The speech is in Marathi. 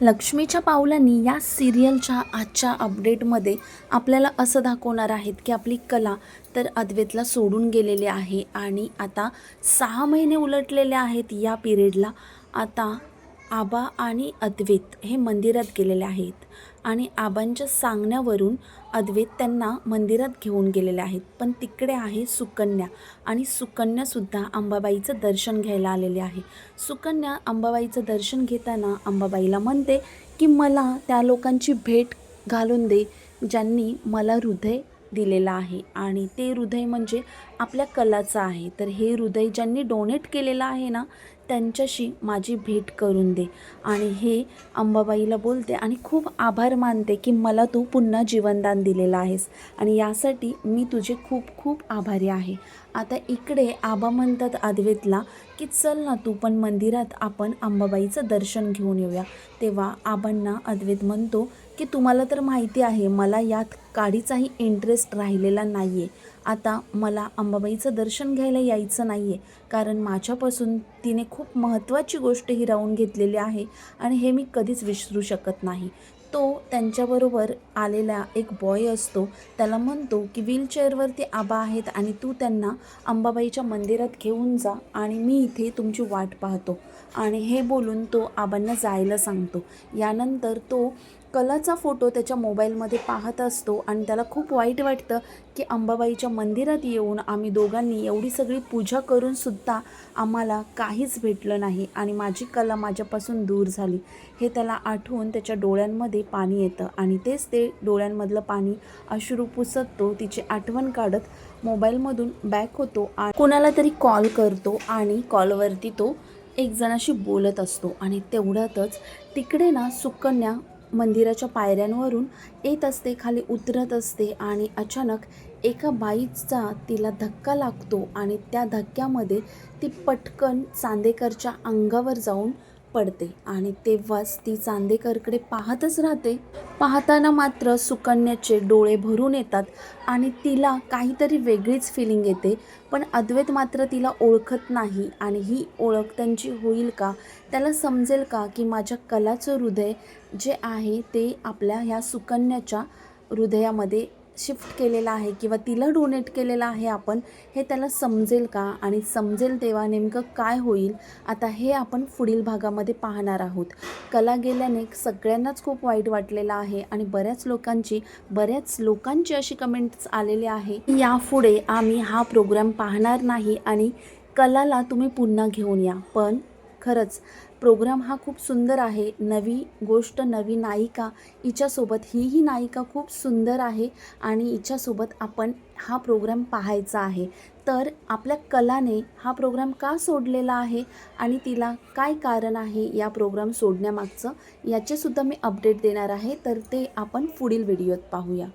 लक्ष्मीच्या पावलांनी या सिरियलच्या आजच्या अपडेटमध्ये आपल्याला असं दाखवणार आहेत की आपली कला तर अद्वैतला सोडून गेलेली आहे आणि आता सहा महिने उलटलेले आहेत या पिरियडला. आता आबा आणि अद्वैत हे मंदिरात गेलेले आहेत आणि आबांच्या सांगण्यावरून अद्वैत त्यांना मंदिरात घेऊन गेलेले आहेत. पण तिकडे आहे सुकन्या आणि सुकन्यासुद्धा अंबाबाईचं दर्शन घ्यायला आलेले आहे. सुकन्या अंबाबाईचं दर्शन घेताना अंबाबाईला म्हणते की मला त्या लोकांची भेट घालून दे ज्यांनी मला हृदय दिलेलं आहे. आणि ते हृदय म्हणजे आपल्या कलाचं आहे. तर हे हृदय ज्यांनी डोनेट केलेलं आहे ना त्यांच्याशी माझी भेट करून दे. आणि हे अंबाबाईला बोलते आणि खूप आभार मानते की मला तू पुन्हा जीवनदान दिलेलं आहेस. आणि यासाठी मी तुझे खूप खूप आभारी आहे. आता इकडे आबा म्हणतात आदवेतला की चल ना तू पण मंदिरात आपण अंबाबाईचं दर्शन घेऊन येऊया. तेव्हा आबांना अद्वैत म्हणतो की तुम्हाला तर माहिती आहे मला यात काडीचाही इंटरेस्ट राहिलेला नाही आहे आता मला अंबाबाईचं दर्शन घ्यायला यायचं नाही आहे कारण माझ्यापासून तिने खूप महत्त्वाची गोष्ट ही राहून घेतलेली आहे आणि हे मी कधीच विसरू शकत नाही. तो त्यांच्याबरोबर आलेला एक बॉय असतो त्याला म्हणतो की व्हीलचेअरवरती आबा आहेत आणि तू त्यांना अंबाबाईच्या मंदिरात घेऊन जा आणि मी इथे तुमची वाट पाहतो. आणि हे बोलून तो आबांना जायला सांगतो. यानंतर तो कलाचा फोटो त्याच्या मोबाईलमध्ये पाहत असतो आणि त्याला खूप वाईट वाटतं की अंबाबाईच्या मंदिरात येऊन आम्ही दोघांनी एवढी सगळी पूजा करूनसुद्धा आम्हाला काहीच भेटलं नाही आणि माझी कला माझ्यापासून दूर झाली. हे त्याला आठवून त्याच्या डोळ्यांमध्ये पाणी येतं आणि तेच ते डोळ्यांमधलं पाणी अश्रू पुसतो तिची आठवण काढत मोबाईलमधून बॅक होतो आणि कोणाला तरी कॉल करतो आणि कॉलवरती तो एक जणाशी बोलत असतो आणि तेवढ्यातच तिकडे ना सुकन्या मंदिराच्या पायऱ्यांवरून येत असते खाली उतरत असते आणि अचानक एका बाईचा तिला धक्का लागतो आणि त्या धक्क्यामध्ये ती पटकन चांदेकरच्या अंगावर जाऊन पडते आणि तेव्हाच ती चांदेकरकडे पाहतच राहते. पाहताना मात्र सुकन्याचे डोळे भरून येतात आणि तिला काहीतरी वेगळीच फिलिंग येते. पण अद्वैत मात्र तिला ओळखत नाही आणि ही ओळख त्यांची होईल का? त्याला समजेल का की माझ्या कलाचं हृदय जे आहे ते आपल्या ह्या सुकन्याच्या हृदयामध्ये शिफ्ट केलेलं आहे किंवा तिला डोनेट केलेलं आहे आपण हे त्याला समजेल का? आणि समजेल तेव्हा नेमकं काय होईल? आता हे आपण पुढील भागामध्ये पाहणार आहोत. कला गेल्याने सगळ्यांनाच खूप वाईट वाटलेलं आहे आणि बऱ्याच लोकांची बऱ्याच लोकांची अशी कमेंट्स आलेली आहे की यापुढे आम्ही हा प्रोग्राम पाहणार नाही आणि कलाला तुम्ही पुन्हा घेऊन या. पण खरंच प्रोग्राम हा खूप सुंदर आहे. नवी गोष्ट नवी नायिका हिच्यासोबत हीही नायिका खूप सुंदर आहे आणि हिच्यासोबत आपण हा प्रोग्राम पाहायचा आहे. तर आपल्या कलाने हा प्रोग्राम का सोडलेला आहे आणि तिला काय कारण आहे या प्रोग्राम सोडण्यामागचं याचेसुद्धा मी अपडेट देणार आहे. तर ते आपण पुढील व्हिडिओत पाहूया.